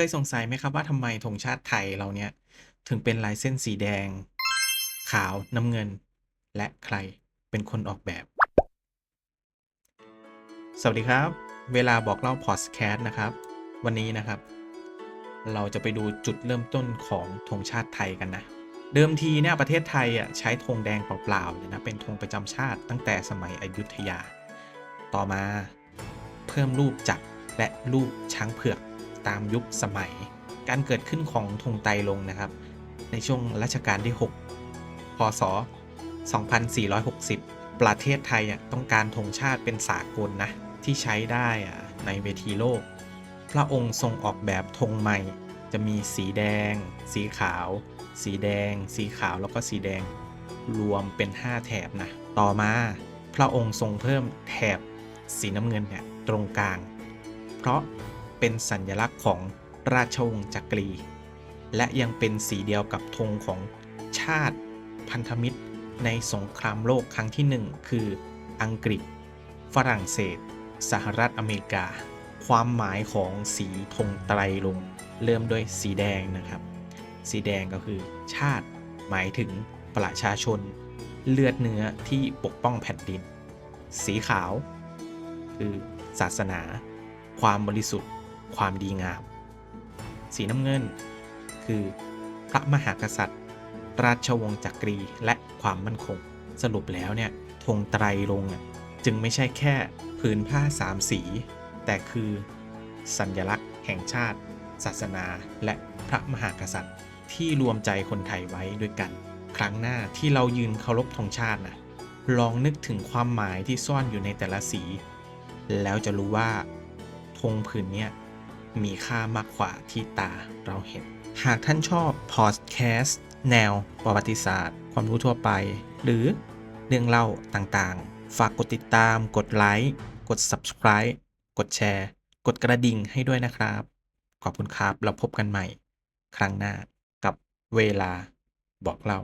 เคยสงสัยไหมครับว่าทำไมธงชาติไทยเราเนี่ย ถึงเป็นลายเส้นสีแดง ขาวน้ำเงิน และใครเป็นคนออกแบบ สวัสดีครับ เวลาบอกเล่าพอดแคสต์นะครับ วันนี้นะครับ เราจะไปดูจุดเริ่มต้นของธงชาติไทยกันนะ เดิมทีเนี่ยประเทศไทยอะใช้ธงแดงเปล่าๆเลยนะเป็นธงประจำชาติตั้งแต่สมัยอยุธยา ต่อมาเพิ่มรูปจักรและรูปช้างเผือก ตามยุคสมัย การเกิดขึ้นของธงไตลงนะครับ ในช่วงรัชกาลที่ 6 พศ 2460 ประเทศไทยอะต้องการธงชาติเป็นสากลนะที่ใช้ได้ในเวทีโลก พระองค์ทรงออกแบบธงใหม่ จะมีสีแดง สีขาว สีแดง สีขาวแล้วก็สีแดงรวมเป็น 5 แถบนะต่อมาพระองค์ทรงเพิ่มแถบสีน้ำเงินเนี่ยตรงกลาง เพราะ เป็นสัญลักษณ์ของราชวงศ์จักรี และยังเป็นสีเดียวกับธงของชาติพันธมิตร ในสงครามโลกครั้งที่หนึ่งคือ อังกฤษ ฝรั่งเศส สหรัฐอเมริกา ความหมายของสีธงไตรลง เริ่มด้วยสีแดงนะครับ สีแดงก็คือ ชาติ หมายถึงประชาชน เลือดเนื้อที่ปกป้องแผ่นดิน สีขาว คือศาสนา ความบริสุทธิ์ ความดีงาม สีน้ำเงิน คือพระมหากษัตริย์ ราชวงศ์จักรีและความมั่นคง สรุปแล้วเนี่ยธงไตรรงจึงไม่ใช่แค่ผืนผ้าสามสี แต่คือสัญลักษณ์แห่งชาติ ศาสนา และพระมหากษัตริย์ที่รวมใจคนไทยไว้ด้วยกัน ครั้งหน้าที่เรายืนเคารพธงชาตินะลองนึกถึงความหมายที่ซ่อนอยู่ในแต่ละสี แล้วจะรู้ว่าธงผืนเนี้ย มีค่ามากกว่าที่ตาเราเห็น หากท่านชอบพอดแคสต์แนวประวัติศาสตร์ ความรู้ทั่วไป หรือเรื่องเล่าต่างๆ ฝากกดติดตาม กดไลค์กด subscribe กดแชร์ กดกระดิ่งให้ด้วยนะครับ ขอบคุณครับเราพบกันใหม่ ครั้งหน้ากับเวลาบอกเล่า